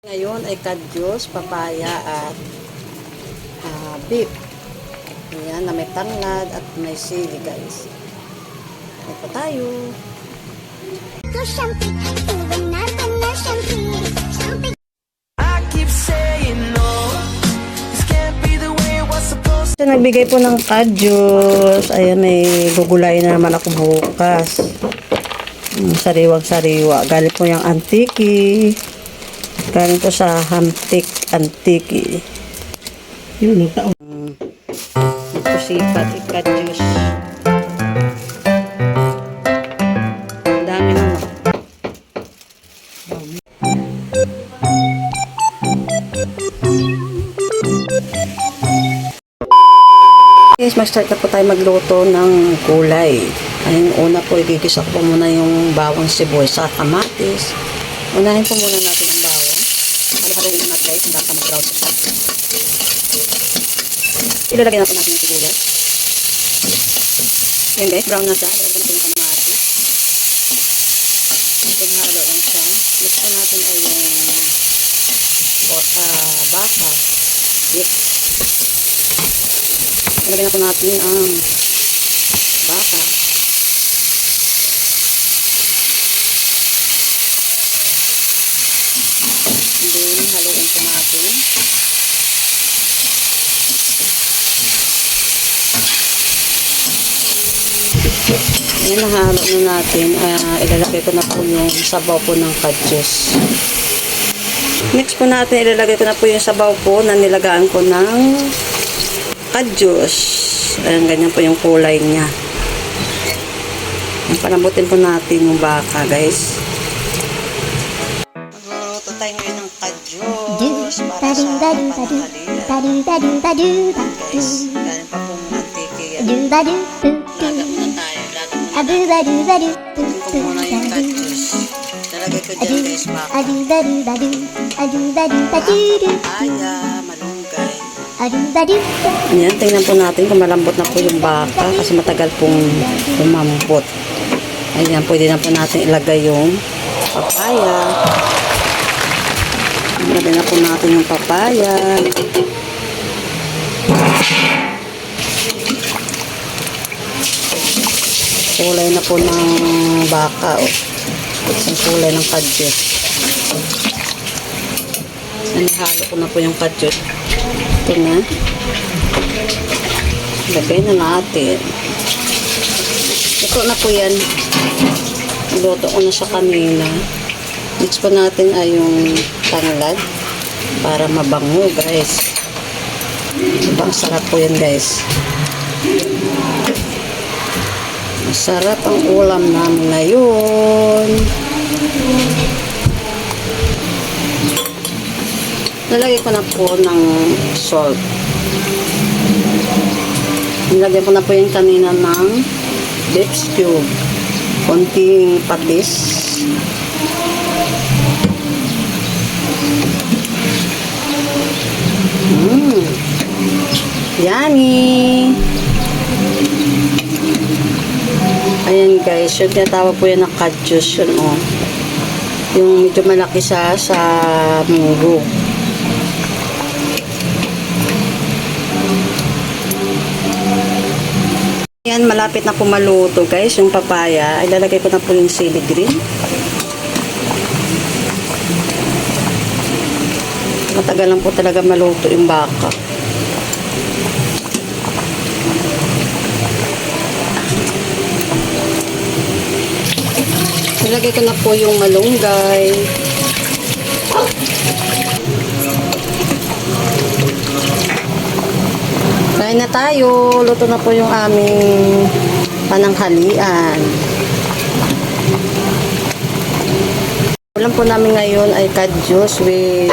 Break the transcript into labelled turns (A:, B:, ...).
A: Ngayon ay kadyos, papaya at ah, beef. Ayan, na may tanglad at may sili guys. Ito pa tayo. So, nagbigay po ng kadyos. Ayan, may gugulayin na naman ako bukas. Mm, sariwang sariwa. Galing po yung antiki. Galing po sa Hamtik Antiki. Yun, yung taon. Mm. Ito si Pati Kadyos. Ang dami na. Guys, mag-start na po tayo magluto ng gulay. Ayun, una po, igigisa ko po muna yung bawang sibuyas sa kamatis. Unahin po muna natin ang bawang. Halo-haloyin na natin guys, hanggang sa mag-brown siya. Ilalagay na po natin yung sibuyas. Yan guys, brown na siya. Ilalagay natin yung kamatis. Ito halo lang siya. Po natin ay yung o, ah, baka. Yes. Ilagay na po natin ang baka. Natin. Ayan, nahalo na natin. Ah, ilalagay ko na po yung sabaw po ng kadyos. Next po natin, ilalagay ko na po yung sabaw po na nilagaan ko ng kadyos. Ayan, ganyan po yung kulay niya. Ayan, Palambutin po natin yung baka, guys. Tayo ngayon ng kadyos para sa pananghalian. Guys, galing pa pong antiki yan. Laga muna tayo. Laga muna. Tingnan ko muna yung kadyos. Nalagay ko dyan, guys, baka. Papaya, malunggay. Ayan, tingnan po natin kung malambot na po yung baka kasi matagal pong umambot. Ayan, pwede na po natin ilagay yung papaya. Ilagay na po natin yung papaya. Kulay na po ng baka. Oh. Ang kulay ng kadyos. Nanihalo ko na po yung kadyos. Ito na. Lagay na natin. Ito na po yan. Niluto ko na siya kanina. Mix po natin ay yung tanglad para mabango guys. Diba, sarap po yan guys. Masarap ang ulam namin ngayon. Nalagay ko na po ng salt. Nilagay ko na po yung kanina ng beef cube. Konting patis. Mmm. Yummy! Ayan guys, yung tinatawag po yan ng kadyos yun oh. Yung medyo malaki sa sa munggo. Yan, malapit na po maluto guys, yung papaya. Ilalagay ko na po yung sili green. Matagal lang po talaga maluto yung baka. Ilagay ko na po yung malunggay. Kain na tayo. Luto na po yung aming pananghalian. Ulam po namin ngayon ay kadyos with